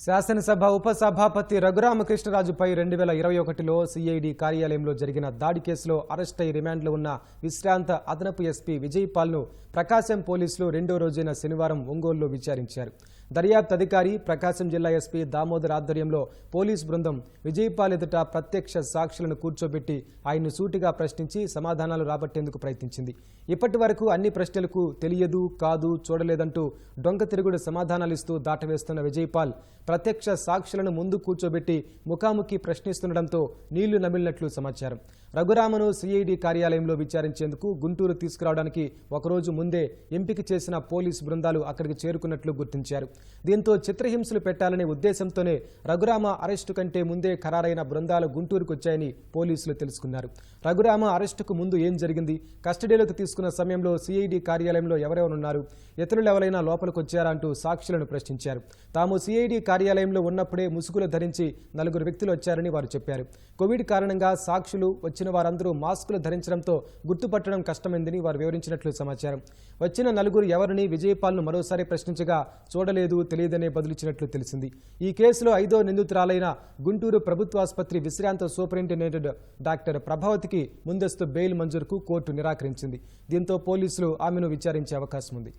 శాసనసభ ఉపసభాపతి రఘురామకృష్ణరాజుపై రెండు వేల ఇరవై ఒకటిలో సిఐడి కార్యాలయంలో జరిగిన దాడి కేసులో అరెస్ట్ అయి రిమాండ్లో ఉన్న విశ్రాంత అదనపు ఎస్పీ విజయపాల్ను ప్రకాశం పోలీసులు రెండో రోజైన శనివారం ఒంగోలులో విచారించారు. దర్యాప్తు అధికారి ప్రకాశం జిల్లా ఎస్పీ దామోదర్ ఆధ్వర్యంలో పోలీస్ బృందం విజయపాల్ ఎదుట ప్రత్యక్ష సాక్షులను కూర్చోబెట్టి ఆయన్ను సూటిగా ప్రశ్నించి సమాధానాలు రాబట్టేందుకు ప్రయత్నించింది. ఇప్పటి వరకు అన్ని ప్రశ్నలకు తెలియదు కాదు చూడలేదంటూ డొంక తిరుగుడు సమాధానాలిస్తూ దాటవేస్తున్న విజయపాల్ ప్రత్యక్ష సాక్షులను ముందు కూర్చోబెట్టి ముఖాముఖి ప్రశ్నిస్తుండటంతో నీళ్ళు నమిలినట్లు సమాచారం. రఘురామను సిఐడి కార్యాలయంలో విచారించేందుకు గుంటూరు తీసుకురావడానికి ఒకరోజు ముందే ఎంపిక చేసిన పోలీసు బృందాలు అక్కడికి చేరుకున్నట్లు గుర్తించారు. దీంతో చిత్రహింసలు పెట్టాలనే ఉద్దేశంతోనే రఘురామ అరెస్టు కంటే ముందే ఖరారైన బృందాలు గుంటూరుకు వచ్చాయని పోలీసులు తెలుసుకున్నారు. రఘురామ అరెస్టుకు ముందు ఏం జరిగింది? కస్టడీలోకి తీసుకున్న సమయంలో సిఐడి కార్యాలయంలో ఎవరెవరున్నారు? ఇతరులు ఎవరైనా లోపలికి వచ్చారా అంటూ సాక్షులను ప్రశ్నించారు. తాము సిఐడి కార్యాలయంలో ఉన్నప్పుడే ముసుగులు ధరించి నలుగురు వ్యక్తులు వచ్చారని వారు చెప్పారు. కోవిడ్ కారణంగా సాక్షులు వచ్చిన వారందరూ మాస్కులు ధరించడంతో గుర్తుపట్టడం కష్టమైందని వారు వివరించినట్లు సమాచారం. వచ్చిన నలుగురు ఎవరిని విజయపాల్ను మరోసారి ప్రశ్నించగా చూడలేదు తెలియదనే బదులిచ్చినట్లు తెలిసింది. ఈ కేసులో ఐదో నిందితురాలైన గుంటూరు ప్రభుత్వాసుపత్రి విశ్రాంత సూపరింటెండెంట్ డాక్టర్ ప్రభావతికి ముందస్తు బెయిల్ మంజూరుకు కోర్టు నిరాకరించింది. దీంతో పోలీసులు ఆమెను విచారించే అవకాశం ఉంది